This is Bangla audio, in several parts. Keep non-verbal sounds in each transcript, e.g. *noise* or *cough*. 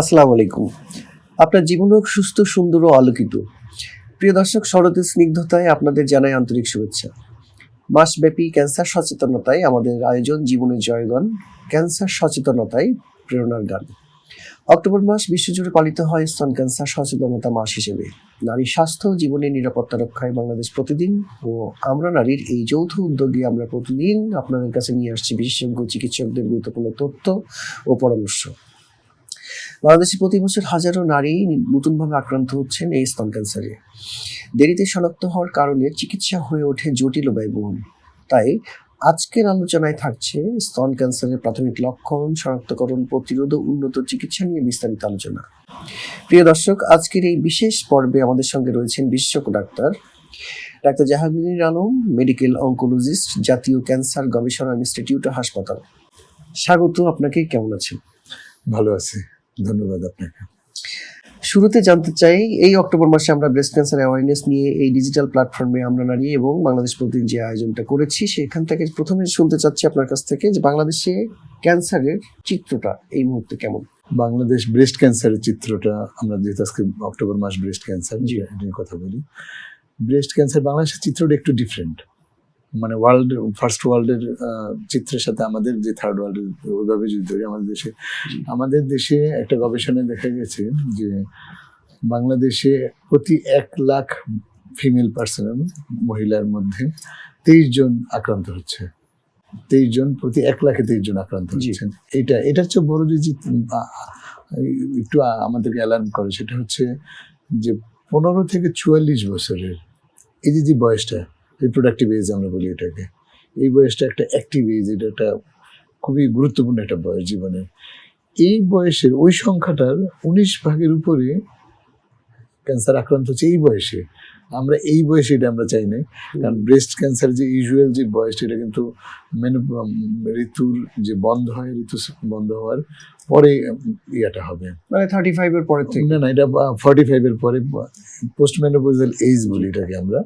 আসসালামু আলাইকুম। আপনার জীবন হোক, সুস্থ, সুন্দর ও আলোকিত। প্রিয় দর্শক শরতের স্নিগ্ধতায় আপনাদের জানাই আন্তরিক শুভেচ্ছা। মাসব্যাপী ক্যান্সার সচেতনতায় আমাদের আয়োজন জীবনের জয়গান, ক্যান্সার সচেতনতায় প্রেরণার গান। অক্টোবর মাস বিশ্বজুড়ে পালিত হয় স্তন ক্যান্সার সচেতনতা মাস হিসেবে। নারী স্বাস্থ্য ও জীবনের নিরাপত্তা রক্ষায় বাংলাদেশ প্রতিদিন ও আমরা নারীর এই যৌথ উদ্যোগে আমরা প্রতিদিন আপনাদের কাছে নিয়ে আসছি বিশেষজ্ঞ, চিকিৎসকদের গুরুত্বপূর্ণ তথ্য ও পরামর্শ। বাংলাদেশে প্রতি বছর হাজারো নারী নতুনভাবে আক্রান্ত হচ্ছেন এই স্তন ক্যান্সারে। দেরিতে শনাক্ত হওয়ার কারণে চিকিৎসা হয়ে ওঠে জটিল ব্যয়বহুল। তাই আজকের আলোচনায় থাকছে স্তন ক্যান্সারের প্রাথমিক লক্ষণ, শনাক্তকরণ, প্রতিরোধ ও উন্নত চিকিৎসা নিয়ে বিস্তারিত আলোচনা। প্রিয় দর্শক, আজকের এই বিশেষ পর্বে আমাদের সঙ্গে রয়েছেন বিশেষজ্ঞ doctor doctor Jahangir Alam, medical oncologist, জাতীয় ক্যান্সার গবেষণা ইনস্টিটিউট হাসপাতাল। স্বাগত, আপনাকে কেমন আছেন? ভালো আছি। ধন্যবাদ আপনাকে। শুরুতে জানতে চাই এই অক্টোবর মাসে আমরা ব্রেস্ট ক্যান্সার অ্যাওয়ারনেস নিয়ে এই ডিজিটাল প্ল্যাটফর্মে আমরা নারী এবং বাংলাদেশ প্রতিদিন যে আয়োজনটা করেছি সেখান থেকে প্রথমে শুনতে চাচ্ছি আপনার কাছ থেকে যে বাংলাদেশে ক্যান্সারের চিত্রটা এই মুহূর্তে কেমন? বাংলাদেশ ব্রেস্ট ক্যান্সারের চিত্রটা আমরা যেহেতু আজকে অক্টোবর মাস ব্রেস্ট ক্যান্সার। নিয়ে কথা বলি ব্রেস্ট ক্যান্সার বাংলাদেশের চিত্রটা একটু ডিফারেন্ট মানে ওয়ার্ল্ড ফার্স্ট ওয়ার্ল্ডের চিত্রের সাথে আমাদের যে থার্ড ওয়ার্ল্ডের ওইভাবে যদি ধরি আমাদের দেশে আমাদের দেশে একটা গবেষণায় দেখা গেছে যে বাংলাদেশে প্রতি এক লাখ ফিমেল পার্সন মহিলার মধ্যে তেইশ জন আক্রান্ত হচ্ছে। তেইশ জন প্রতি এক লাখে তেইশ জন আক্রান্ত। হচ্ছেন এটা এটার চেয়ে বড় যে একটু আমাদেরকে অ্যালার্ম করে সেটা হচ্ছে যে পনেরো থেকে চুয়াল্লিশ বছরের এই যে যে বয়সটা রিপ্রোডাক্টিভ এজ আমরা বলি এটাকে। এই বয়সটা একটা অ্যাক্টিভ এজ এটা একটা খুবই গুরুত্বপূর্ণ একটা বয়স জীবনে। এই বয়সের ওই সংখ্যাটার উনিশ ভাগের উপরে ক্যান্সার আক্রান্ত হচ্ছে এই বয়সে। আমরা এই বয়সে এটা আমরা চাই না কারণ ব্রেস্ট ক্যান্সার যে ইউজুয়াল যে বয়সটা এটা কিন্তু মেনু ঋতুর যে বন্ধ হয় ঋতু বন্ধ হওয়ার পরে ইয়েটা হবে। মানে থার্টি ফাইভ এর পরের না না এটা ফর্টি ফাইভের পরে পোস্ট মেনোপোজাল এজ বলি এটাকে আমরা।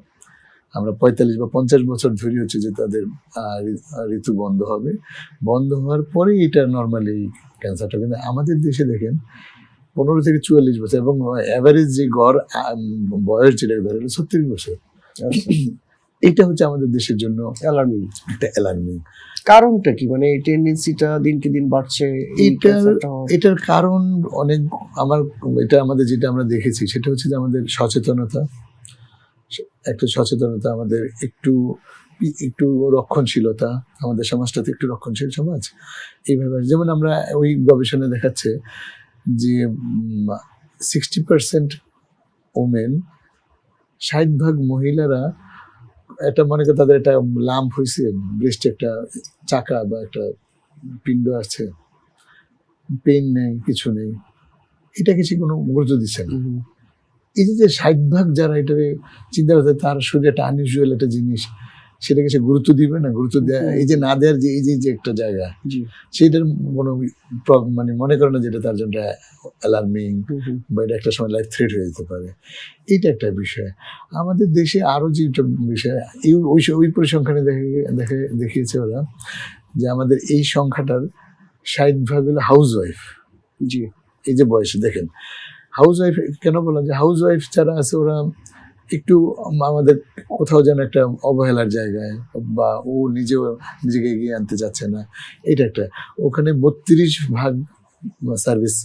আমরা পঁয়তাল্লিশ বা পঞ্চাশ বছর ধরে হচ্ছে যে তাদের ঋতু বন্ধ হবে। বন্ধ হওয়ার পরেই এটা নর্মালি ক্যান্সারটা কিন্তু আমাদের দেশে দেখেন পনেরো থেকে চুয়াল্লিশ বছর এবং অ্যাভারেজ যে গড় বয়স যেটা ধরে ছত্রিশ বছর। *laughs* এটা হচ্ছে আমাদের দেশের জন্য অ্যালার্মিং একটা অ্যালার্মিং কারণটা কি? মানে এই টেন্ডেন্সিটা দিনকে দিন বাড়ছে এটার এটার কারণ অনেক আমার এটা আমাদের যেটা আমরা দেখেছি সেটা হচ্ছে যে আমাদের সচেতনতা। একটা সচেতনতা, আমাদের একটু একটু রক্ষণশীলতা, আমাদের সমাজটাতে একটু রক্ষণশীল সমাজ। এইভাবে, যেমন আমরা ওই গবেষণায় দেখাচ্ছে যে সিক্সটি পার্সেন্ট ওমেন ষাট ভাগ মহিলারা একটা, মনে করে তাদের একটা লাম্প হয়েছে ব্রেস্টে একটা চাকা বা একটা পিণ্ড আছে। পেন নেই, কিছু নেই। এটা কিছু কোনো গুরুত্ব দিচ্ছে না। এই যে যে ষাট ভাগ যারা এটাকে চিন্তা করছে তার শরীরে একটা আনইউজুয়াল একটা জিনিস সেটাকে সে গুরুত্ব দিবে না? গুরুত্ব দেয় এই যে না দেওয়ার যে এই যে যে একটা জায়গা সেটার কোনো মানে মনে করে না যেটা তার জন্য অ্যালার্মিং বা এটা একটা সময় লাইফ থ্রেট হয়ে যেতে পারে। এইটা একটা বিষয়। আমাদের দেশে আরও যেটা বিষয় এই ওই ওই পরিসংখ্যানে দেখে দেখে দেখিয়েছে ওরা যে আমাদের এই সংখ্যাটার ষাট ভাগ হলো হাউস ওয়াইফ জি। এই যে বয়সে দেখেন। হাউস ওয়াইফ কেন বললাম যে হাউস ওয়াইফ যারা আছে ওরা একটু আমাদের কোথাও যেন একটা অবহেলার জায়গায় বা ও নিজেও নিজেকে এগিয়ে আনতে চাচ্ছে না। এটা একটা। ওখানে বত্রিশ ভাগ সার্ভিস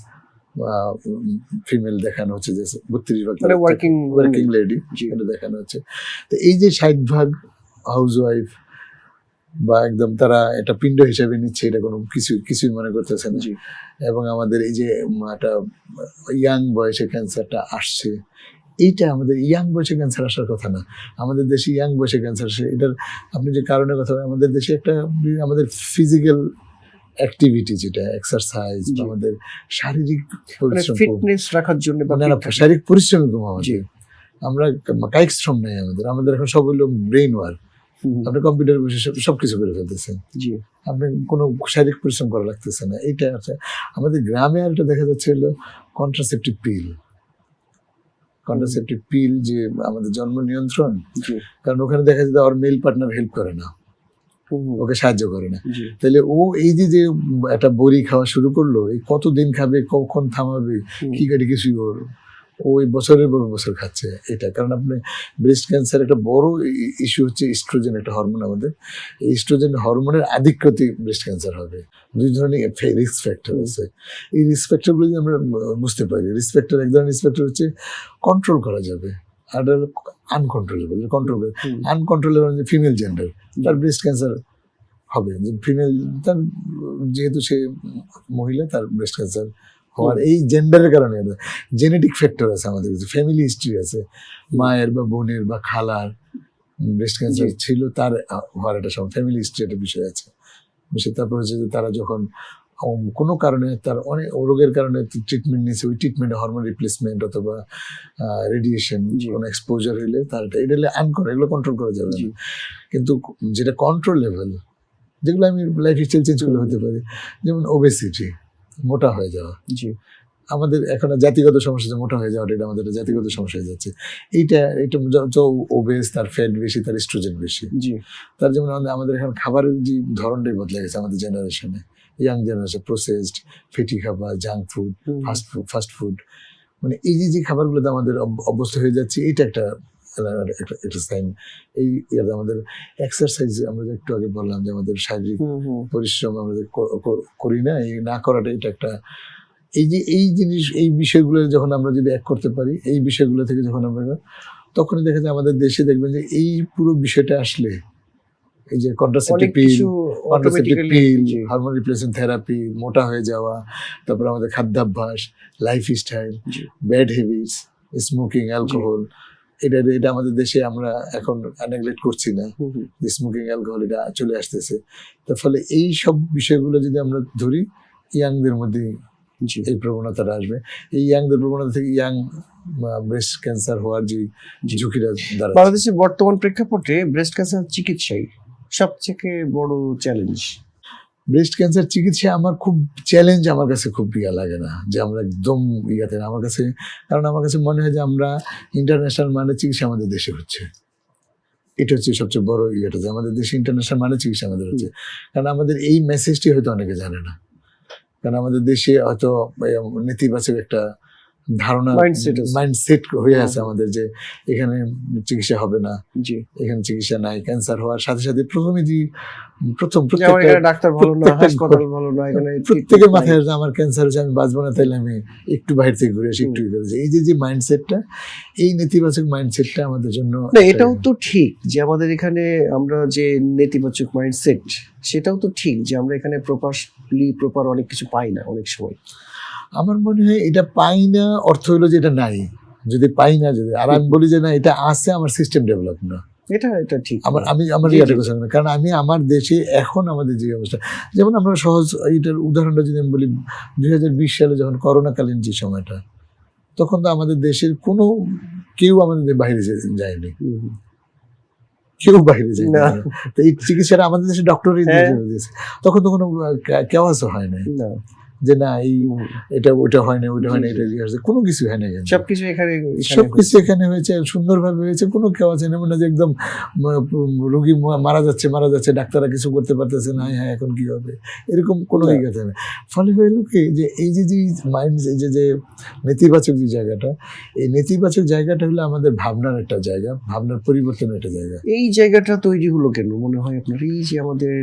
ফিমেল দেখানো হচ্ছে যে বত্রিশ ভাগ ওয়ার্কিং ওয়ার্কিং লেডি জি। দেখানো হচ্ছে। তো এই যে ষাট ভাগ হাউস ওয়াইফ বা একদম তারা এটা পিণ্ড হিসেবে নিচ্ছে এটা কোনো কিছু কিছুই মনে করতেছে না। এবং আমাদের এই যে একটা ইয়াং বয়সে ক্যান্সারটা আসছে এইটা আমাদের ইয়াং বয়সে ক্যান্সার আসার কথা না। আমাদের দেশে ইয়াং বয়সে ক্যান্সার আসে এটার আপনি যে কারণে কথা বলেন, আমাদের দেশে একটা আমাদের ফিজিক্যাল অ্যাক্টিভিটি যেটা এক্সারসাইজ। আমাদের শারীরিক মানে পরিশ্রম ফিটনেস রাখার জন্য শারীরিক পরিশ্রম কম আমাদের আমরা কায়িক শ্রম নেই আমাদের আমাদের এখন সব হলো ব্রেন ওয়ার্ক আপনি কম্পিউটার বসে সবকিছু করে ফেলতেছেন। আপনি কোনো শারীরিক পরিশ্রম করা লাগতেছে না। এইটা আছে আমাদের গ্রামে আর একটা দেখা যাচ্ছে হলো কন্ট্রাসেপটিভ পিল কন্ট্রাসেপটিভ পিল যে আমাদের জন্ম নিয়ন্ত্রণ কারণ ওখানে দেখা যায় ওর মেল পার্টনার হেল্প করে না। ওকে সাহায্য করে না। তাহলে ও এই যে যে একটা বড়ি খাওয়া শুরু করল এই কতদিন খাবে কখন থামাবে কি গাড়ি কিছুই ওর ওই বছরের পর বছর খাচ্ছে এটা। কারণ আপনি ব্রেস্ট ক্যান্সার একটা বড় ইস্যু হচ্ছে ইস্ট্রোজেন একটা হরমোন আমাদের। এই ইস্ট্রোজেন হরমোনের আধিক্যতে ব্রেস্ট ক্যান্সার হবে। দুই ধরনের রিস্ক ফ্যাক্টর আছে। এই রিস্ক ফ্যাক্টরগুলো যদি আমরা বুঝতে পারি রিস্ক ফ্যাক্টর এক ধরনের রিস্ক ফ্যাক্টর হচ্ছে কন্ট্রোল করা যাবে। আর আনকন্ট্রোলেবল কন্ট্রোল আনকন্ট্রোলেবল যে ফিমেল জেন্ডার তার ব্রেস্ট ক্যান্সার হবে। যে ফিমেল তার যেহেতু সে মহিলা তার ব্রেস্ট ক্যান্সার হওয়ার এই জেন্ডারের কারণে জেনেটিক ফ্যাক্টর আছে আমাদের কাছে ফ্যামিলি হিস্ট্রি আছে। মায়ের বা বোনের বা খালার ব্রেস্ট ক্যান্সার ছিল তার হওয়ার একটা সব ফ্যামিলি হিস্ট্রি একটা বিষয় আছে। সে তারপর হচ্ছে যে তারা যখন কোনো কারণে তার অনেক রোগের কারণে ট্রিটমেন্ট নিয়েছে ওই ট্রিটমেন্টে হরমোন রিপ্লেসমেন্ট অথবা রেডিয়েশন কোনো এক্সপোজার হইলে তার এটা এটা হলে আনকন এগুলো কন্ট্রোল করা যাবে না। কিন্তু যেটা কন্ট্রোল লেভেল যেগুলো আমি লাইফ স্টাইল চেঞ্জ করলে হতে পারে যেমন ওবেসিটি মোটা হয়ে যাওয়া। জি, আমাদের এখন জাতিগত সমস্যা যে মোটা হয়ে যাওয়াটা এটা আমাদের একটা জাতিগত সমস্যা হয়ে যাচ্ছে। এইটা এটা ওবেস তার ফ্যাট বেশি তার স্ট্রোজেন বেশি। জি, তার যেমন আমাদের- এখন খাবারের যে ধরনটাই বদলে গেছে আমাদের জেনারেশনে ইয়াং জেনারেশন প্রসেসড ফেটি খাবার junk food fast food fast food মানে এই যে যে খাবারগুলোতে আমাদের অভ- অভ্যস্ত হয়ে যাচ্ছে এইটা একটা একটা সাইন এই আমাদের এক্সারসাইজ আমরা যে একটু আগে বললাম যে আমাদের শারীরিক পরিশ্রম আমরা করি না এই না করাটা এটা একটা এই যে এই জিনিস এই বিষয়গুলো যখন আমরা যদি এক করতে পারি এই বিষয়গুলো থেকে যখন আমরা তখনই দেখা যায় আমাদের দেশে দেখবেন যে এই পুরো বিষয়টা আসলে এই যে contraceptive pill contraceptive pill hormone replacement therapy মোটা হয়ে যাওয়া তারপর আমাদের খাদ্যাভ্যাস life style bad habits smoking alcohol এটা এটা আমাদের দেশে আমরা এখন নেগলেক্ট করছি না। স্মোকিং অ্যালকোহল এটা চলে আসতেছে। তার ফলে এই সব বিষয়গুলো যদি আমরা ধরি ইয়াংদের মধ্যে এই প্রবণতাটা আসবে। এই ইয়াংদের প্রবণতা থেকে ইয়াং ব্রেস্ট ক্যান্সার হওয়ার যে ঝুঁকিটা বাংলাদেশের বর্তমান প্রেক্ষাপটে ব্রেস্ট ক্যান্সার চিকিৎসাই সবথেকে বড় চ্যালেঞ্জ ব্রেস্ট ক্যান্সার চিকিৎসা আমার খুব চ্যালেঞ্জ আমার কাছে খুব ইয়া লাগে না। যে আমরা একদম ইয়াতে না। আমার কাছে কারণ আমার কাছে মনে হয় যে আমরা ইন্টারন্যাশনাল মানে চিকিৎসা আমাদের দেশে হচ্ছে। এটা হচ্ছে সবচেয়ে বড় ইয়েটা যে আমাদের দেশে ইন্টারন্যাশনাল মানে চিকিৎসা আমাদের হচ্ছে। কারণ আমাদের এই মেসেজটি হয়তো অনেকে জানে না। কারণ আমাদের দেশে হয়তো নেতিবাচক একটা ধারণা মাইন্ডসেট হয়ে আছে আমাদের যে এখানে চিকিৎসা হবে না জি। এখানে চিকিৎসা নাই ক্যান্সার হওয়ার সাথে সাথে প্রথমে যে প্রথম ডাক্তার ভালো না হাসপাতাল ভালো না এখানে প্রত্যেকের মাথায় আমার ক্যান্সার হচ্ছে আমি বাঁচবো না তাইলে আমি একটু বাইরে থেকে ঘুরে আসি একটু করে এই যে যে মাইন্ডসেটটা এই নেতিবাচক মাইন্ডসেটটা আমাদের জন্য না এটাও তো ঠিক যে আমাদের এখানে আমরা যে নেতিবাচক মাইন্ডসেট সেটাও তো ঠিক যে আমরা এখানে প্রপারলি প্রপার অনেক কিছু পাই না অনেক সময়। আমার মনে হয় এটা পাই না অর্থ হলো যে এটা নাই। যদি পাই না যদি আর আমি বলি যে না এটা আছে আমার সিস্টেম ডেভেলপ না। এটা এটা ঠিক। আমার আমি আমার ইয়াটা। কথা না। কারণ আমি আমার দেশে এখন আমাদের যে অবস্থা যেমন আমরা সহজ এইটার উদাহরণটা যদি আমি বলি দুই হাজার বিশ সালে যখন করোনাকালীন যে সময়টা তখন তো আমাদের দেশের কোনো কেউ আমাদের বাইরে যায়নি। কেউ বাইরে যায় না। তো এই চিকিৎসাটা আমাদের দেশে ডক্টরই হ্যাঁ। দিয়েছে তখন তো কোনো কেওয়াসও হয় না। যে না এই এটা ওইটা হয় না ওইটা হয় না এটা আসছে। কোনো কিছু হয় না সবকিছু এখানে সবকিছু এখানে হয়েছে সুন্দরভাবে হয়েছে কোনো কেউ আছে না যে একদম রোগী মারা যাচ্ছে মারা যাচ্ছে ডাক্তাররা কিছু করতে পারতেছে না হ্যাঁ এখন কি হবে? এরকম কোনো। ইয়ে না ফলে হইল কি যে এই যে যে মাইন্ড এই যে যে নেতিবাচক যে জায়গাটা এই নেতিবাচক জায়গাটা হলো আমাদের ভাবনার একটা জায়গা ভাবনার পরিবর্তনের একটা জায়গা। এই জায়গাটা তৈরি হলো কেন? মনে হয় আপনার এই যে আমাদের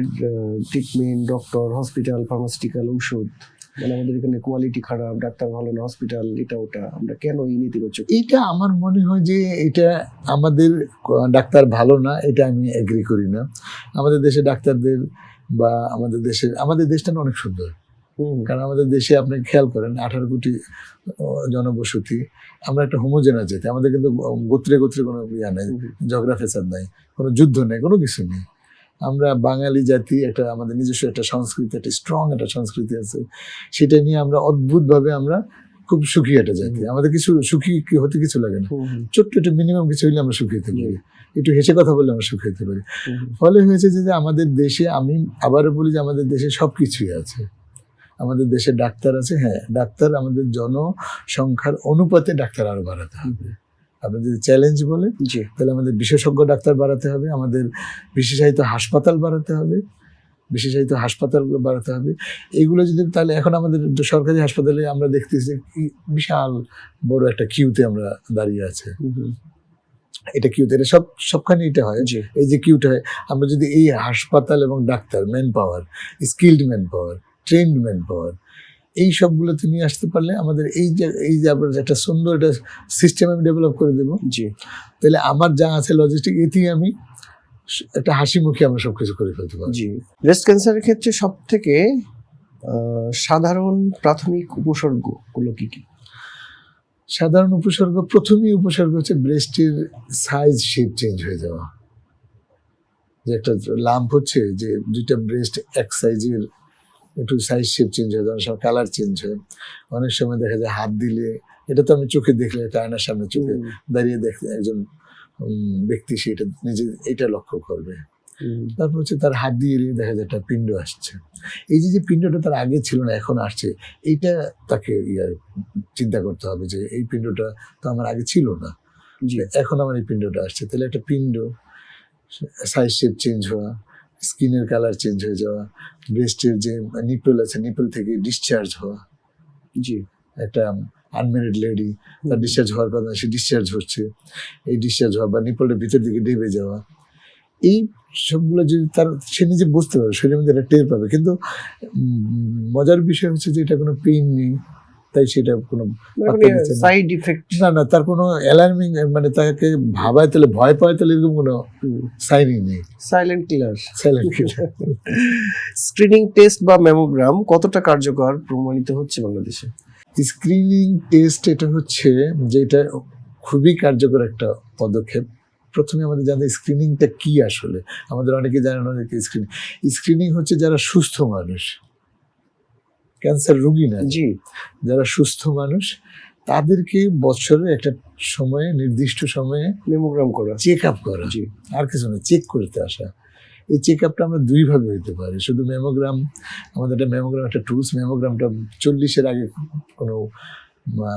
ট্রিটমেন্ট ডক্টর হসপিটাল ফার্মাসিউটিক্যাল ঔষধ মানে আমাদের এখানে কোয়ালিটি খারাপ ডাক্তার ভালো না হসপিটাল এটা ওটা। আমরা কেন এই নেতিবাচক এটা আমার মনে হয় যে এটা আমাদের ডাক্তার ভালো না এটা আমি এগ্রি করি না। আমাদের দেশে ডাক্তারদের বা আমাদের দেশের আমাদের দেশটা না অনেক সুন্দর। কারণ আমাদের দেশে আপনি খেয়াল করেন আঠারো কোটি জনবসতি আমরা একটা হোমোজেনাস জাতি আমাদের কিন্তু গোত্রে গোত্রে কোনো ইয়া নেই। ঝগড়া ফেসাদ নাই কোনো যুদ্ধ নেই কোনো কিছু নেই। আমরা বাঙালি জাতি একটা আমাদের নিজস্ব একটা সংস্কৃতি একটা স্ট্রং একটা সংস্কৃতি আছে। সেটা নিয়ে আমরা অদ্ভুতভাবে আমরা খুব সুখী একটা জাতি। আমাদের কিছু সুখী কি হতে কিছু লাগে না। ছোট্ট একটু মিনিমাম কিছু হইলে আমরা সুখী হতে পারি। একটু হেসে কথা বললে আমরা সুখী হতে পারি। ফলে হয়েছে যে আমাদের দেশে আমি আবারও বলি যে আমাদের দেশে সব কিছুই আছে। আমাদের দেশে ডাক্তার আছে হ্যাঁ ডাক্তার আমাদের জনসংখ্যার অনুপাতে ডাক্তার আরও বাড়াতে হবে। আপনি যদি চ্যালেঞ্জ বলেন তাহলে আমাদের বিশেষজ্ঞ ডাক্তার বাড়াতে হবে আমাদের বিশেষায়িত হাসপাতাল বাড়াতে হবে বিশেষায়িত হাসপাতাল বাড়াতে হবে। এইগুলো যদি তাহলে এখন আমাদের সরকারি হাসপাতালে আমরা দেখতেছি বিশাল বড় একটা কিউতে আমরা দাঁড়িয়ে আছে। এটা কিউতে এটা সব সবখানে এটা হয়। এই যে কিউটা হয় আমরা যদি এই হাসপাতাল এবং doctor man power skilled man power trained man power এই সবগুলোতে নিয়ে আসতে পারলে আমাদের এই যে এই যে আপনার একটা সুন্দর একটা সিস্টেম আমি ডেভেলপ করে দেবো। জি। তাহলে আমার যা আছে লজিস্টিক এতেই আমি একটা হাসি মুখে আমরা সবকিছু করে ফেলতে পারব। জি। ব্রেস্ট ক্যান্সারের ক্ষেত্রে সব থেকে সাধারণ প্রাথমিক উপসর্গগুলো কি কি? সাধারণ উপসর্গ প্রথমেই উপসর্গ হচ্ছে ব্রেস্টের সাইজ শেপ চেঞ্জ হয়ে যাওয়া। যে একটা লাম্প হচ্ছে যে দুইটা ব্রেস্ট এক সাইজের একটু সাইজ শেপ চেঞ্জ হয়ে যায় অনেক সময় কালার চেঞ্জ হয়। অনেক সময় দেখা যায় হাত দিলে এটা তো আমি চোখে দেখলে একটা আয়নার সামনে চোখে দাঁড়িয়ে দেখতে একজন ব্যক্তি সেটা নিজে এটা লক্ষ্য করবে। তারপর হচ্ছে তার হাত দিয়ে এলে দেখা যায় একটা পিণ্ড আসছে। এই যে যে পিণ্ডটা তার আগে ছিল না এখন আসছে এইটা তাকে ইয়া চিন্তা করতে হবে যে এই পিণ্ডটা তো আমার আগে ছিল না। এখন আমার এই পিণ্ডটা আসছে। তাহলে একটা পিণ্ড সাইজ শেপ চেঞ্জ হওয়া স্কিনের কালার চেঞ্জ হয়ে যাওয়া ব্রেস্টের যে নিপল আছে নিপল থেকে ডিসচার্জ হওয়া। জি। একটা আনমেরিড লেডি তার ডিসচার্জ হওয়ার কথা সে ডিসচার্জ হচ্ছে। এই ডিসচার্জ হওয়া বা নিপলের ভিতর দিকে ডেবে যাওয়া। এই সবগুলো যদি তার সে নিজে বুঝতে পারবে শরীরের মধ্যে এটা টের পাবে। কিন্তু মজার বিষয় হচ্ছে যে এটা কোনো পেইন নেই। তাই সেটা কোনো। সাইড ইফেক্ট না না তার কোনো অ্যালার্মিং মানে তাকে ভাবায় তাহলে ভয় পায় তাহলে এরকম কোনো সাইনই নেই। Silent killer silent screening test বা ম্যামোগ্রাম কতটা কার্যকর প্রমাণিত হচ্ছে বাংলাদেশে? স্ক্রিনিং টেস্ট এটা হচ্ছে যেটা খুবই কার্যকর একটা পদক্ষেপ। প্রথমে আমাদের জানতে স্ক্রিনিংটা কি আসলে? আমাদের অনেকে জানেন অনেকে স্ক্রিনিং স্ক্রিনিং হচ্ছে যারা সুস্থ মানুষ। ক্যান্সার রুগী না জি। যারা সুস্থ মানুষ তাদেরকে বছরে একটা সময়ে নির্দিষ্ট সময়ে মেমোগ্রাম করা। চেক আপ করা। জি। আর কিছু না চেক করতে আসা। এই চেক আপটা আমরা দুইভাবে হইতে পারি। শুধু মেমোগ্রাম আমাদের একটা মেমোগ্রাম একটা টুলস মেমোগ্রামটা চল্লিশের আগে কোনো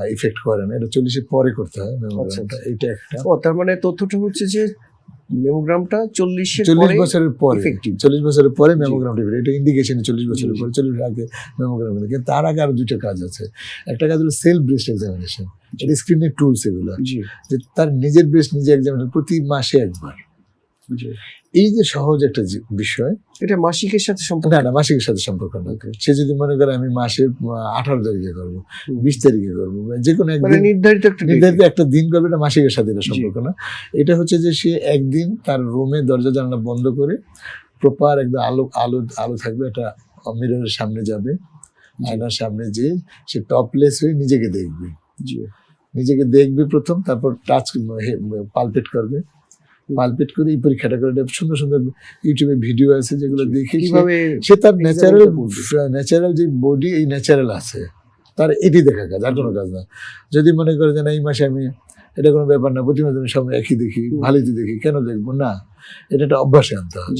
ইফেক্ট করে না। এটা চল্লিশের পরে করতে হয় মেমোগ্রামটা আচ্ছা। এটা একটা। ও তার মানে তথ্যটা হচ্ছে যে মেমোগ্রামটা চল্লিশের চল্লিশ বছরের পরে চল্লিশ বছরের পরে মেমোগ্রামটা এটা ইন্ডিকেশন চল্লিশ বছরের পরে চল্লিশ আগে মেমোগ্রাম কিন্তু তার আগে আরও দুটো কাজ আছে। একটা কাজ হলো সেলফ ব্রেস্ট এক্সামিনেশন এটা স্ক্রিনের টুলস এগুলো। যে তার নিজের ব্রেস্ট নিজে এক্সামিনেশন প্রতি মাসে একবার। এই যে সহজ একটা বিষয় এটা মাসিকের সাথে সম্পর্ক? না না মাসিকের সাথে সম্পর্ক না। সে যদি মনে করে আমি মাসের আঠারো তারিখে করব বিশ তারিখে করব যে কোনো মানে একদিন নির্ধারিত একটা নির্ধারিত একটা দিন করবে এটা মাসিকের সাথে এটা সম্পর্ক না। এটা হচ্ছে যে সে একদিন তার রুমে দরজা জানালা বন্ধ করে প্রপার একদম আলো আলো আলো থাকবে একটা মিররের সামনে যাবে আয়নার সামনে যে সে টপলেস হয়ে নিজেকে দেখবে। নিজেকে দেখবে প্রথম তারপর টাচ পালপেট করবে। পালপেট করে এই পরীক্ষাটা করে। সুন্দর সুন্দর ইউটিউবে ভিডিও আছে যেগুলো দেখে সে- তার ন্যাচারাল ন্যাচারাল যে বডি এই ন্যাচারাল আছে। তার এটি দেখা কাজ আর কোনো কাজ না। যদি মনে করে যে না এই মাসে আমি এটা কোনো ব্যাপার না প্রতি মাসে আমি একই দেখি। ভালোই দেখি কেন দেখব? না এটা একটা অভ্যাসে আনতে হবে।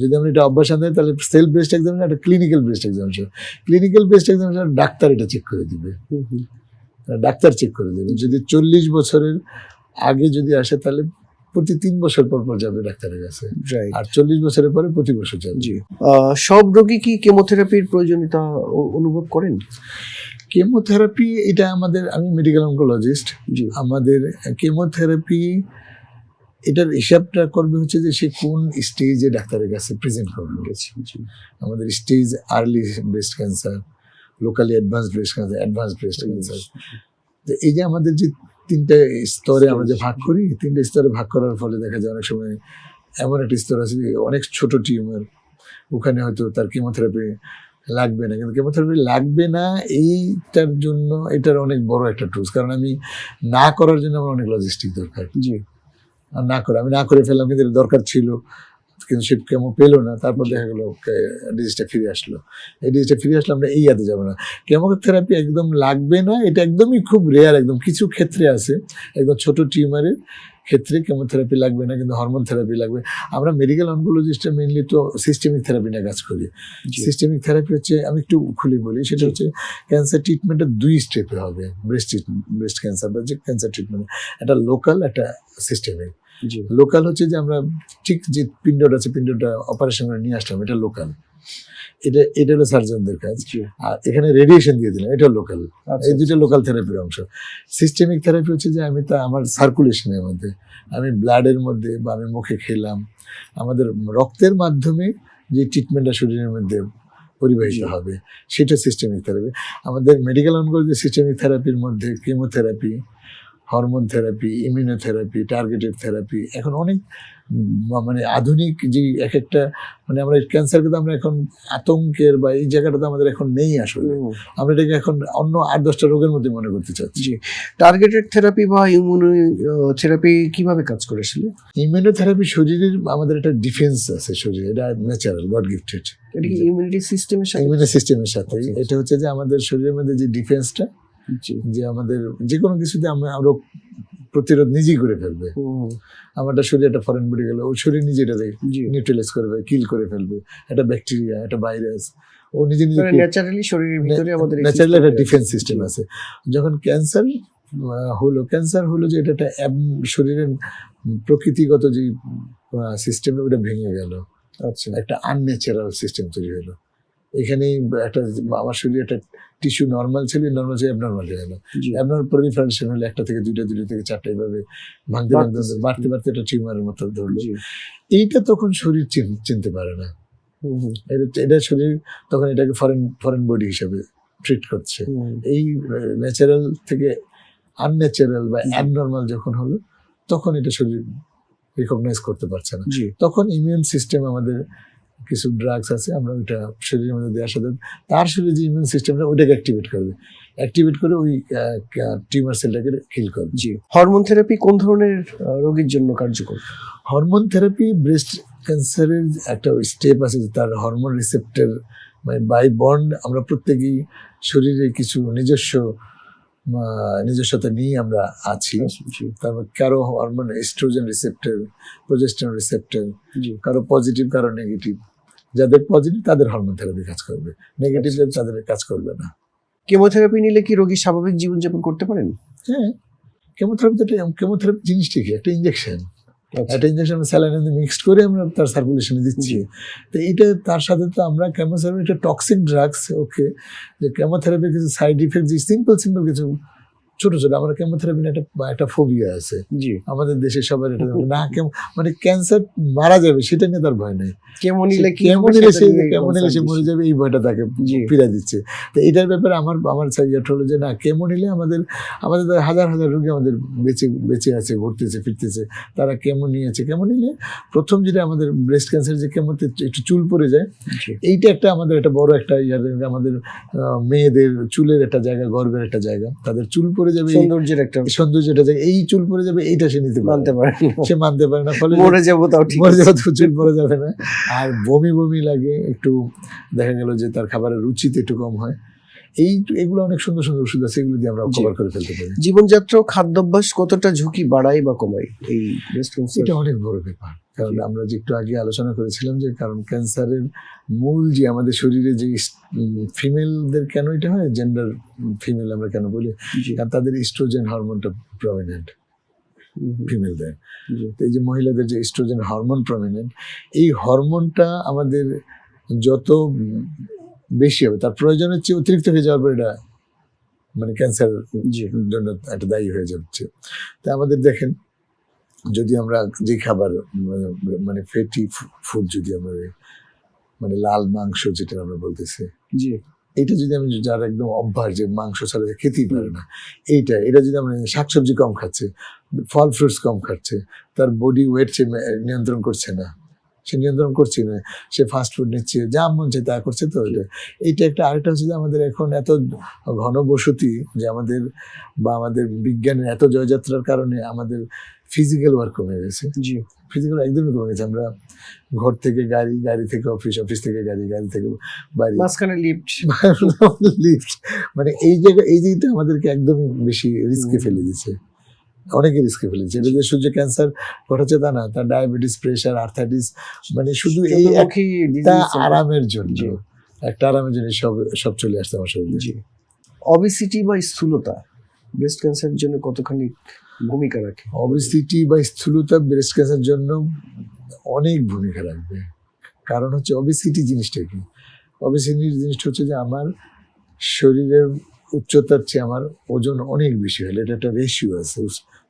যদি আমরা এটা অভ্যাস আনতে তাহলে সেলফ বেস্ট এক্সামিনেশন একটা clinical breast examination clinical breast examination doctor এটা চেক করে দিবে। ডাক্তার চেক করে দেবে। যদি চল্লিশ বছরের আগে যদি আসে তাহলে প্রতি তিন বছর পর পর যাবে ডাক্তারের কাছে. আর চল্লিশ বছরের পরে প্রতি বছর যাবে। জি। সব রোগী কি কেমোথেরাপির প্রয়োজনীয়তা অনুভব করেন? কেমোথেরাপি এটা আমাদের আমি মেডিকেল অনকোলজিস্ট জি। আমাদের কেমোথেরাপি এটার হিসাবটা করবে হচ্ছে যে সে কোন স্টেজে ডাক্তারের কাছে প্রেজেন্ট করবে। আমাদের stage early breast cancer locally advance breast cancer advance breast cancer তো এই যে আমাদের যে তিনটা স্তরে আমরা যে ভাগ করি তিনটে স্তরে ভাগ করার ফলে দেখা যায় অনেক সময় এমন একটা স্তর আছে যে অনেক ছোট টিউমার ওখানে হয়তো তার কেমোথেরাপি লাগবে না। কিন্তু কেমোথেরাপি লাগবে না এইটার জন্য এটার অনেক বড় একটা টুলস কারণ আমি না করার জন্য আমার অনেক লজিস্টিক দরকার। জি। আর না করে আমি না করে ফেললাম কিন্তু দরকার ছিল। কিন্তু সে কেমন পেল না তারপর দেখা গেলো ডিজিজটা ফিরে আসলো। এই ডিজিজটা ফিরে আসলে আমরা এই ইয়াতে যাব না। কেমোথেরাপি একদম লাগবে না এটা একদমই খুব রেয়ার একদম কিছু ক্ষেত্রে আছে। একদম ছোট টিউমারের ক্ষেত্রে কেমোথেরাপি লাগবে না কিন্তু হরমোন থেরাপি লাগবে। আমরা মেডিকেল অনকোলজিস্টটা মেনলি তো সিস্টেমিক থেরাপি নিয়ে কাজ করি। সিস্টেমিক থেরাপি হচ্ছে আমি একটু খুলে বলি সেটা হচ্ছে ক্যান্সার ট্রিটমেন্টের দুই স্টেপে হবে ব্রেস্ট ব্রেস্ট ক্যান্সার বা যে ক্যান্সার ট্রিটমেন্ট একটা লোকাল একটা সিস্টেমিক লোকাল হচ্ছে যে আমরা ঠিক যে পিন্ডটা আছে পিন্ডটা অপারেশন করে নিয়ে আসলাম এটা লোকাল এটা এটা হলো সার্জনদের কাজ। আর এখানে রেডিয়েশন দিয়ে দিলাম এটা লোকাল আচ্ছা এই দুইটা লোকাল থেরাপির অংশ। সিস্টেমিক থেরাপি হচ্ছে যে আমি তা আমার সার্কুলেশনের মধ্যে আমি ব্লাডের মধ্যে বা আমি মুখে খেলাম। আমাদের রক্তের মাধ্যমে যে ট্রিটমেন্টটা শরীরের মধ্যে পরিবাহিত হবে সেটা সিস্টেমিক থেরাপি আমাদের মেডিকেল অনকোলজি সিস্টেমিক থেরাপির মধ্যে chemotherapy hormone therapy immunotherapy targeted therapy এখন অনেক মানে আধুনিক যে এক একটা মানে আমরা ক্যান্সারকে তো আমরা এখন আতঙ্কের বা এই জায়গাটা তো আমাদের এখন নেই আসলে। আমরা এটাকে এখন অন্য আট দশটা রোগের মধ্যে মনে করতে চাচ্ছি। টার্গেটেড থেরাপি বা ইমিউনো থেরাপি কীভাবে কাজ করে আসলে? ইমিউনোথেরাপি শরীরের আমাদের একটা ডিফেন্স আছে শরীরে এটা ন্যাচারাল গড গিফটেড এটা কি ইমিউনিটি সিস্টেমের সাথে? ইমিউনো সিস্টেমের সাথে। আচ্ছা। এটা হচ্ছে যে আমাদের শরীরের মধ্যে যে ডিফেন্সটা যে আমাদের যে কোনো কিছুতে আমরা আরও প্রতিরোধ নিজেই করে ফেলবে। আমারটা শরীরে একটা ফরেন বডি গেলে ও শরীর নিজে এটা নিউট্রালাইজ করবে কিল করে ফেলবে। একটা ব্যাকটেরিয়া একটা ভাইরাস ও নিজে নিজে ন্যাচারালি শরীরের ভিতরে আমাদের ন্যাচারাল একটা ডিফেন্স সিস্টেম আছে। যখন ক্যান্সার হলো ক্যান্সার হলো যে এটা একটা শরীরের প্রকৃতিগত যে সিস্টেম ওটা ভেঙে গেল। আচ্ছা। একটা আনন্যাচারাল সিস্টেম তৈরি হলো। এখানেই একটা আমার শরীরে একটা টিস্যু নর্মাল ছিল নর্মাল ছিল অ্যাবনর্মাল হয়ে গেল অ্যাবনর্মাল পরিফারেশন হলে একটা থেকে দুইটা দুইটা থেকে চারটা এইভাবে ভাঙতে ভাঙতে বাড়তে বাড়তে একটা টিউমারের মতো ধরলো। এইটা তখন শরীর চিনতে পারে না। এটা শরীর তখন এটাকে ফরেন ফরেন বডি হিসেবে ট্রিট করছে। এই ন্যাচারাল থেকে আনন্যাচারাল বা অ্যাবনর্মাল যখন হলো তখন এটা শরীর রিকগনাইজ করতে পারছে না। তখন ইমিউন সিস্টেম আমাদের কিছু ড্রাগস আছে আমরা ওইটা শরীরের মধ্যে দেওয়ার সাথে তার শরীরে যে ইমিউন সিস্টেমটা ওইটাকে অ্যাক্টিভেট করবে। অ্যাক্টিভেট করে ওই টিউমার সেলটাকে কিল করবে। জি। হরমোন থেরাপি কোন ধরনের রোগীর জন্য কার্যকর? হরমোন থেরাপি ব্রেস্ট ক্যান্সারের একটা স্টেপ আছে যে তার হরমোন রিসেপ্টর মানে বাই বন্ড আমরা প্রত্যেকেই শরীরে কিছু নিজস্ব নিজস্বতা নিয়ে আমরা আছি। তারপর কারও hormone oestrogen receptor progesterone receptor কারও পজিটিভ কারও নেগেটিভ যাদের পজিটিভ তাদের হরমোন থেরাপি কাজ করবে। নেগেটিভ তাদের কাজ করবে না। কেমোথেরাপি নিলে কি রোগী স্বাভাবিক জীবনযাপন করতে পারেন? হ্যাঁ। কেমোথেরাপি তো কেমোথেরাপি জিনিসটা কি একটা ইঞ্জেকশন আচ্ছা, একটা ইঞ্জেকশন স্যালাইন মিক্সড করে আমরা তার সার্কুলেশনে দিচ্ছি। তো এইটা তার সাথে তো আমরা কেমোথেরাপি একটা টক্সিক ড্রাগস ওকে যে কেমোথেরাপির কিছু সাইড ইফেক্ট যে সিম্পল সিম্পল কিছু ছোট ছোট আমার কেমোথেরাপি একটা একটা ফোবিয়া আছে। আমাদের দেশে সবার এটা না কেমন মানে ক্যান্সার মারা যাবে সেটা নিয়ে তার ভয় নেই। কেমো নিলে কেমন নিলে সে কেমন নিলে সে মরে যাবে এই ভয়টা তাকে। ফিরে দিচ্ছে। তো এটার ব্যাপারে আমার আমার সাইয়াট হলো যে না কেমো নিলে আমাদের আমাদের হাজার হাজার রোগী আমাদের বেঁচে বেঁচে আছে ঘুরতেছে ফিরতেছে। তারা কেমো নিয়েছে? কেমো নিলে প্রথম যেটা আমাদের ব্রেস্ট ক্যান্সার যে কেমোতে একটু চুল পড়ে যায় এইটা একটা আমাদের একটা বড় একটা ইয়ার আমাদের মেয়েদের চুলের একটা জায়গা গর্বের একটা জায়গা। তাদের চুল পড়ে যাবে সৌন্দর্যের একটা সৌন্দর্যটা যায় এই চুল পরে যাবে এইটা সে নিতে মানতে পারে সে মানতে পারে না ফলে মরে যাব তাও ঠিক মরে যাব তো চুল পরে যাবে না। আর বমি বমি লাগে একটু দেখা গেল যে তার খাবারের রুচিতে একটু কম হয়। এই এগুলো অনেক সুন্দর সুন্দর ওষুধ আছে এগুলো দিয়ে আমরা। কভার করে ফেলতে পারি। জীবনযাত্রা খাদ্যাভ্যাস কতটা ঝুঁকি বাড়ায় বা কমায়? এই এটা অনেক বড় ব্যাপার কারণ আমরা যে একটু আগে আলোচনা করেছিলাম যে কারণ ক্যান্সারের মূল যে আমাদের শরীরে যে ফিমেলদের কেন এটা হয় জেন্ডার ফিমেল আমরা কেন বলি? কারণ তাদের ইস্ট্রোজেন হরমোনটা প্রমিনেন্ট ফিমেলদের এই যে মহিলাদের যে ইস্ট্রোজেন হরমোন প্রমিনেন্ট এই হরমোনটা আমাদের যত বেশি হবে। তার প্রয়োজনের চেয়ে অতিরিক্ত হয়ে যাওয়ার পর এটা মানে ক্যান্সার জন্য একটা দায়ী হয়ে যাচ্ছে। তা আমাদের দেখেন যদি আমরা যে খাবার মানে- মানে ফেটি ফুড যদি আমরা মানে লাল মাংস যেটা আমরা বলতেছি জি। এটা যদি আমি যার একদম অভ্যাস যে মাংস ছাড়া খেতেই পারে না এইটা এটা যদি আমরা শাকসবজি কম খাচ্ছে ফল ফ্রুটস কম খাচ্ছে তার বডি ওয়েট সে নিয়ন্ত্রণ করছে না সে নিয়ন্ত্রণ করছে না সে ফাস্ট ফুড নিচ্ছে যা মন চায় তা করছে তো এইটা একটা আরেকটা হচ্ছে যে আমাদের এখন এত ঘন বসতি যে আমাদের বা আমাদের বিজ্ঞানের এত জয়যাত্রার কারণে আমাদের ফিজিক্যাল ওয়ার্ক কমে গেছে। জি। ফিজিক্যাল একদমই কমে গেছে। আমরা ঘর থেকে গাড়ি গাড়ি থেকে অফিস অফিস থেকে গাড়ি গাড়ি থেকে বাড়ি। মাঝখানে লিফট লিফট *laughs* মানে এই জায়গা এই জিনিসটা আমাদেরকে একদমই বেশি রিস্কে ফেলে দিচ্ছে। অনেকে রিস্কে ফেলে দিচ্ছে এটা যে শুধু ক্যান্সার ঘটাচ্ছে তা না তার ডায়াবেটিস প্রেশার আর্থাইটিস মানে শুধু এই আরামের জন্য। একটা আরামের জন্য সব সব চলে আসছে আমার শরীরে। অবিসিটি বা স্থূলতা ব্রেস্ট ক্যান্সারের জন্য কতখানি ভূমিকা রাখে? অবিসিটি বা স্থূলতা ব্রেস্ট ক্যান্সার জন্য অনেক ভূমিকা রাখবে। কারণ হচ্ছে অবিসিটি জিনিসটা কি? অবিসিটি জিনিসটা হচ্ছে যে আমার শরীরের উচ্চতার চেয়ে আমার ওজন অনেক বেশি হলে এটা একটা রেশিও আছে।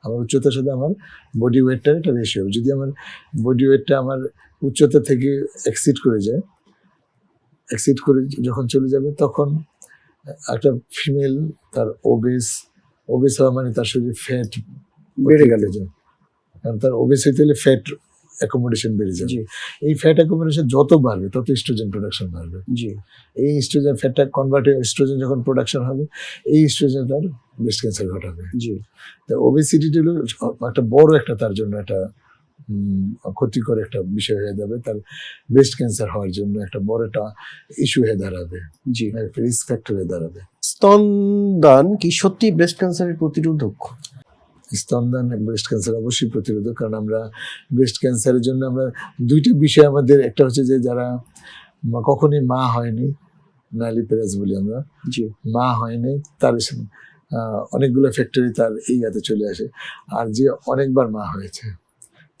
আমার উচ্চতার সাথে আমার বডি ওয়েটটার একটা রেশিও যদি আমার বডি ওয়েটটা আমার উচ্চতা থেকে এক্সিড করে যায় এক্সিড করে যখন চলে যাবে তখন একটা ফিমেল তার ওবেস ওবেস হওয়া মানে তার শরীরে ফ্যাট বেড়ে গেলে। যায় কারণ তার ওবেস হইতে হলে ফ্যাট অ্যাকোমোডেশন বেড়ে যাবে। জি। এই ফ্যাট অ্যাকোমোডেশন যত বাড়বে তত স্ট্রোজেন প্রোডাকশন বাড়বে। জি। এই স্ট্রোজেন ফ্যাটটা কনভার্ট স্ট্রোজেন যখন প্রোডাকশন হবে এই স্ট্রোজেন তার ব্রেস্ট ক্যান্সার ঘটাবে। জি। তো ওবেসিটিটা হলো একটা বড় একটা তার জন্য একটা ক্ষতিকর একটা বিষয় হয়ে যাবে। তার ব্রেস্ট ক্যান্সার হওয়ার জন্য একটা বড় একটা ইস্যু হয়ে দাঁড়াবে। জি। রিস্ক ফ্যাক্টর হয়ে দাঁড়াবে। স্তনদান কি সত্যি ব্রেস্ট ক্যান্সারের প্রতিরোধক? স্তনদান ব্রেস্ট ক্যান্সার অবশ্যই প্রতিরোধক কারণ আমরা ব্রেস্ট ক্যান্সারের জন্য আমরা দুইটা বিষয় আমাদের একটা হচ্ছে যে যারা কখনোই মা হয়নি নালি পেরাজ বলি আমরা। জি। মা হয়নি তার অনেকগুলো ফ্যাক্টরি তার এই হাতে চলে আসে আর যে অনেকবার মা হয়েছে।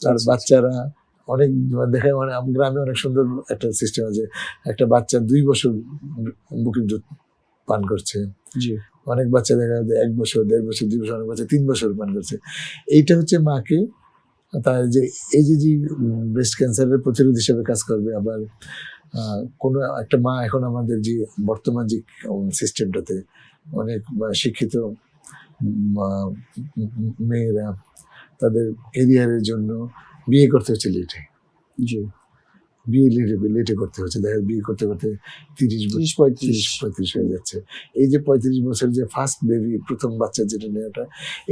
তার আচ্ছা, বাচ্চারা অনেক দেখা মানে গ্রামে অনেক সুন্দর একটা সিস্টেম আছে একটা বাচ্চা দুই বছর বুকের দুধ পান করছে। জি। অনেক বাচ্চা দেখা যায়, এক বছর, দেড় বছর, দুই বছর, অনেক বাচ্চা, তিন বছর পান করছে এইটা হচ্ছে মাকে তার যে এই যে যে ব্রেস্ট ক্যান্সারের প্রতিরোধ হিসেবে কাজ করবে। আবার কোনো একটা মা এখন আমাদের যে বর্তমান যে সিস্টেমটাতে অনেক শিক্ষিত মেয়েরা তাদের কেরিয়ারের জন্য বিয়ে করতে হচ্ছে লেটে জি। বিয়ে লেটে লেটে করতে হচ্ছে। দেখা বিয়ে করতে করতে তিরিশ বছর পঁয়ত্রিশ। পঁয়ত্রিশ হয়ে যাচ্ছে। এই যে পঁয়ত্রিশ বছর যে ফার্স্ট বেবি প্রথম বাচ্চা যেটা নেওয়াটা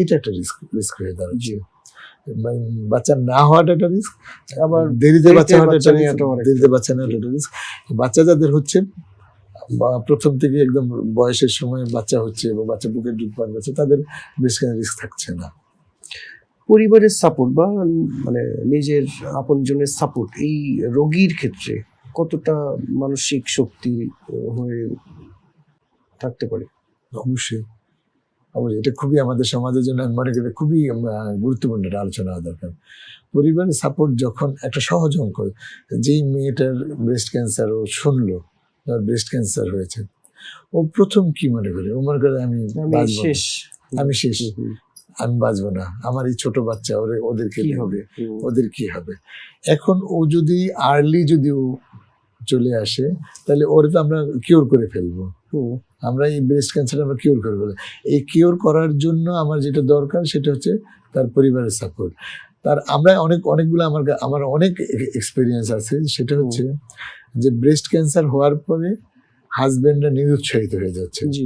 এটা একটা রিস্ক রিস্ক হয়ে দাঁড়াচ্ছে। মানে বাচ্চা না হওয়াটা একটা রিস্ক আবার দেরিতে বাচ্চা হওয়াটা একটা দেরিতে বাচ্চা নেওয়াটা একটা রিস্ক বাচ্চা যাদের হচ্ছে বা প্রথম থেকে একদম বয়সের সময় বাচ্চা হচ্ছে এবং বাচ্চা বুকের দুধ পান করছে তাদের বেশ রিস্ক থাকছে না। পরিবারের সাপোর্ট বা মানে নিজের আপনজনের সাপোর্ট এই রোগীর ক্ষেত্রে কতটা মানসিক শক্তি হয়ে থাকতে পারে? অবশ্যই। অবশ্যই। এটা খুবই আমাদের সমাজের জন্য আমি মনে করি খুবই গুরুত্বপূর্ণ একটা আলোচনা দরকার। পরিবারের সাপোর্ট যখন একটা সহজ অঙ্ক যেই মেয়েটার ব্রেস্ট ক্যান্সার ও শুনলো ব্রেস্ট ক্যান্সার হয়েছে ও প্রথম কি মনে করে? ও মনে করে আমি আমি শেষ। আমি শেষ। আমি বাঁচবো না। আমার এই ছোট বাচ্চা ওরে ওদেরকে কি হবে? ওদের কি হবে? এখন ও যদি আর্লি যদি ও চলে আসে তাহলে ওরে তো আমরা কিওর করে ফেলব। আমরা এই ব্রেস্ট ক্যান্সার আমরা কিওর করে ফেলব। এই কিওর করার জন্য আমার যেটা দরকার সেটা হচ্ছে তার পরিবারের সাপোর্ট তার আমরা অনেক অনেকগুলো আমার আমার অনেক এক্সপিরিয়েন্স আছে। সেটা হচ্ছে যে ব্রেস্ট ক্যান্সার হওয়ার পরে হাজবেন্ডরা নিরুৎসাহিত হয়ে যাচ্ছে। জি।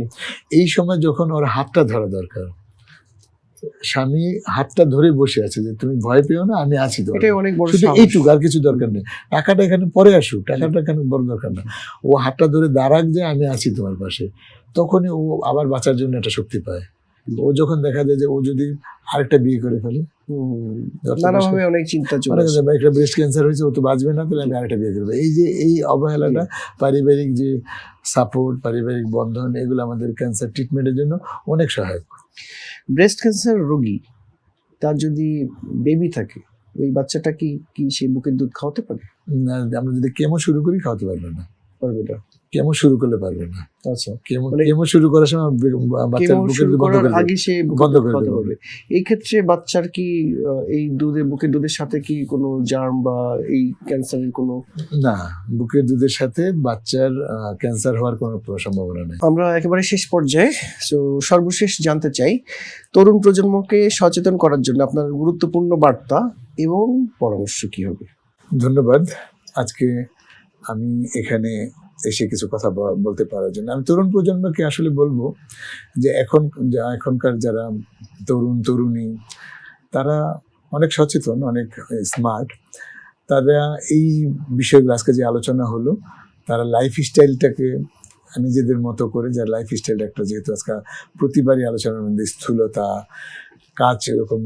এই সময় যখন ওর হাতটা ধরা দরকার স্বামী হাতটা ধরে বসে আছে যে তুমি ভয় পেও না আমি আছি তো এটাই অনেক বড় শুধু। এইটুকু আর কিছু দরকার নেই। টাকাটা এখানে পরে আসুক টাকাটা এখানে বড় দরকার না। ও হাতটা ধরে দাঁড়াক যে আমি আছি তোমার পাশে। তখনই ও আবার বাঁচার জন্য একটা শক্তি পায়। ও যখন দেখা যায় যে ও যদি আরেকটা বিয়ে করে ফেলে নানাভাবে অনেক চিন্তা চলে অনেক একটা ব্রেস্ট ক্যান্সার হয়েছে ও তো বাঁচবে না তাহলে আমি আরেকটা বিয়ে করব। এই যে এই অবহেলাটা পারিবারিক যে সাপোর্ট পারিবারিক বন্ধন এগুলো আমাদের ক্যান্সার ট্রিটমেন্টের জন্য অনেক সহায়ক। ব্রেস্ট ক্যান্সার রোগী তার যদি বেবি থাকে ওই বাচ্চাটা কি কি সেই বুকের দুধ খাওয়াতে পারে? না, আমরা যদি কেমো শুরু করি খাওয়াতে পারবে না। পারবে না। কেমো শুরু করলে পারবে না? আচ্ছা। কেমো মানে- কেমো শুরু করার সময় বাচ্চার বুকের বন্ধ করে আগে সে বন্ধ করে দেবে। এই ক্ষেত্রে বাচ্চার কি এই দুধে বুকের দুধের সাথে কি কোনো জার্ম বা এই ক্যান্সারের কোনো না বুকের দুধের সাথে বাচ্চার ক্যান্সার হওয়ার কোনো সম্ভাবনা নেই। আমরা একেবারে শেষ পর্যায়ে। তো সর্বশেষ জানতে চাই তরুণ প্রজন্মকে সচেতন করার জন্য আপনার গুরুত্বপূর্ণ বার্তা এবং পরামর্শ কি হবে? ধন্যবাদ। আজকে আমি এখানে এসে কিছু কথা বলতে পারার জন্য। আমি তরুণ প্রজন্মকে আসলে বলব যে এখন এখনকার যারা তরুণ, তরুণী, তারা অনেক সচেতন, অনেক স্মার্ট তারা এই বিষয়গুলো আজকে যে আলোচনা হলো, তারা লাইফ স্টাইলটাকে নিজেদের মতো করে, যার লাইফ স্টাইল একটা যেহেতু আজকে প্রতিবারই আলোচনার মধ্যে স্থূলতা, কাজ এরকম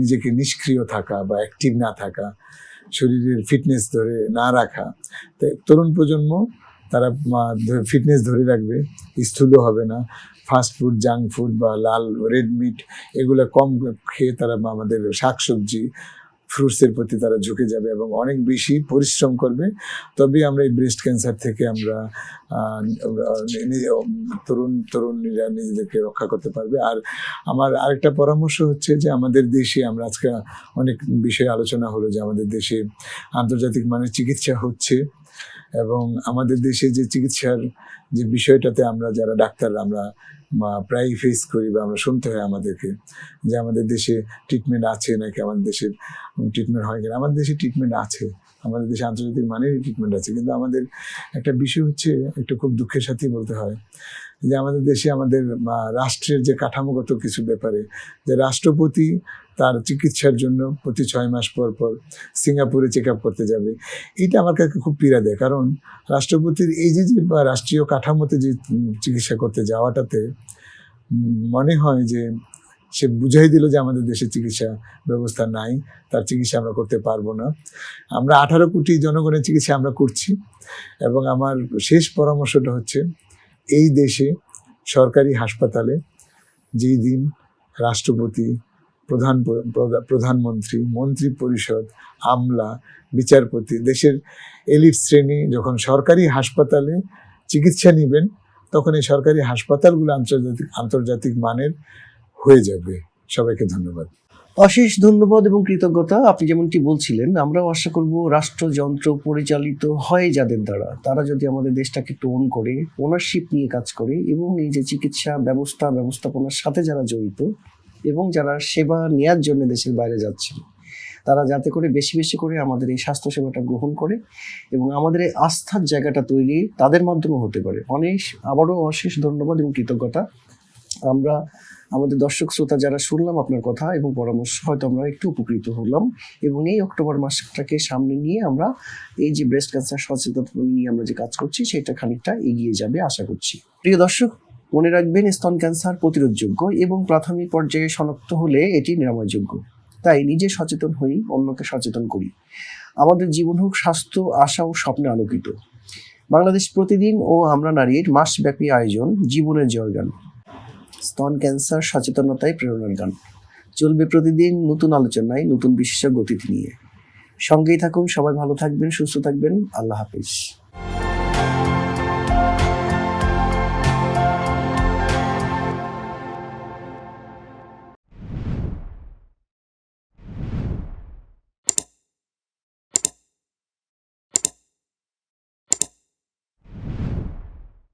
নিজেকে নিষ্ক্রিয় থাকা বা অ্যাক্টিভ না থাকা, শরীরের ফিটনেস ধরে না রাখা। তরুণ প্রজন্ম তারা ফিটনেস ধরে রাখবে, স্থূল হবে না। ফাস্ট ফুড জাঙ্ক ফুড বা লাল রেড মিট এগুলো কম খেয়ে তারা আমাদের শাকসবজি ফ্রুটসের প্রতি তারা ঝুঁকে যাবে এবং অনেক বেশি পরিশ্রম করবে। তবেই আমরা এই ব্রেস্ট ক্যান্সার থেকে আমরা তরুণ, তরুণীরা নিজেদেরকে রক্ষা করতে পারবে। আর আমার আরেকটা পরামর্শ হচ্ছে যে, আমাদের দেশে আমরা আজকে অনেক বিষয়ে আলোচনা হলো যে, আমাদের দেশে আন্তর্জাতিক মানের চিকিৎসা হচ্ছে। এবং আমাদের দেশে যে চিকিৎসার যে বিষয়টাতে আমরা যারা ডাক্তার, আমরা প্রায়ই ফেস করি বা আমরা শুনতে হয় আমাদেরকে যে আমাদের দেশে ট্রিটমেন্ট আছে নাকি আমাদের দেশের ট্রিটমেন্ট হয় কিনা। আমাদের দেশে ট্রিটমেন্ট আছে, আমাদের দেশে আন্তর্জাতিক মানেরই ট্রিটমেন্ট আছে, কিন্তু আমাদের একটা বিষয় হচ্ছে, একটু খুব দুঃখের সাথেই বলতে হয় যে আমাদের দেশে আমাদের রাষ্ট্রের যে কাঠামোগত কিছু ব্যাপারে, যে রাষ্ট্রপতি তার চিকিৎসার জন্য প্রতি ছয় মাস পর পর সিঙ্গাপুরে চেক আপ করতে যাবে, এটা আমার কাছে খুব পীড়া দেয়। কারণ রাষ্ট্রপতির এই যে যে রাষ্ট্রীয় কাঠামোতে যে চিকিৎসা করতে যাওয়াটাতে মনে হয় যে সে বুঝাই দিল যে আমাদের দেশে চিকিৎসা ব্যবস্থা নাই, তার চিকিৎসা আমরা করতে পারব না। আমরা আঠারো কোটি জনগণের চিকিৎসা আমরা করছি এবং আমার শেষ পরামর্শটা হচ্ছে এই দেশে সরকারি হাসপাতালে যেই দিন রাষ্ট্রপতি, প্রধান প্রধা- প্রধানমন্ত্রী, মন্ত্রী পরিষদ, আমলা, বিচারপতি, দেশের এলিট শ্রেণি যখন সরকারি হাসপাতালে চিকিৎসা নেবেন, তখন এই সরকারি হাসপাতালগুলো আন্তর্জাতিক আন্তর্জাতিক মানের হয়ে যাবে। সবাইকে ধন্যবাদ। অশেষ ধন্যবাদ এবং কৃতজ্ঞতা। আপনি যেমনটি বলছিলেন আমরাও আশা করব রাষ্ট্রযন্ত্র পরিচালিত হয় যাদের দ্বারা। তারা যদি আমাদের দেশটাকে টোন করে ওনারশিপ নিয়ে কাজ করে এবং এই যে চিকিৎসা ব্যবস্থা, ব্যবস্থাপনার সাথে যারা জড়িত এবং যারা সেবা নেয়ার জন্য দেশের বাইরে যাচ্ছেন, তারা যাতে করে বেশি বেশি করে আমাদের এই স্বাস্থ্য সেবাটা গ্রহণ করে এবং আমাদের এই আস্থার জায়গাটা তৈরি তাদের মাধ্যমে হতে পারে। অনেক আবারও অশেষ ধন্যবাদ এবং কৃতজ্ঞতা। আমরা আমাদের দর্শক শ্রোতা যারা শুনলাম আপনার কথা এবং পরামর্শ, হয়তো আমরা একটু উপকৃত হলাম। এবং এই অক্টোবর মাসটাকে সামনে নিয়ে আমরা এই যে ব্রেস্ট ক্যান্সার সচেতনতা নিয়ে আমরা যে কাজ করছি, সেটা খানিকটা এগিয়ে যাবে আশা করছি। প্রিয় দর্শক, মনে রাখবেন স্তন ক্যান্সার প্রতিরোধযোগ্য এবং প্রাথমিক পর্যায়ে শনাক্ত হলে এটি নিরাময়যোগ্য। তাই নিজে সচেতন হই, অন্যকে সচেতন করি। আমাদের জীবন হোক, স্বাস্থ্য, আশা ও স্বপ্নে আলোকিত। বাংলাদেশ প্রতিদিন ও আমরা নারীর মাসব্যাপী আয়োজন, জীবনের জয় গান স্তন ক্যান্সার সচেতনতায় প্রেরণার গান। চলবে প্রতিদিন নতুন আলোচনায়, নতুন বিশেষজ্ঞ অতিথি নিয়ে। সঙ্গেই থাকুন, সবাই ভালো থাকবেন, সুস্থ থাকবেন। আল্লাহ হাফিজ।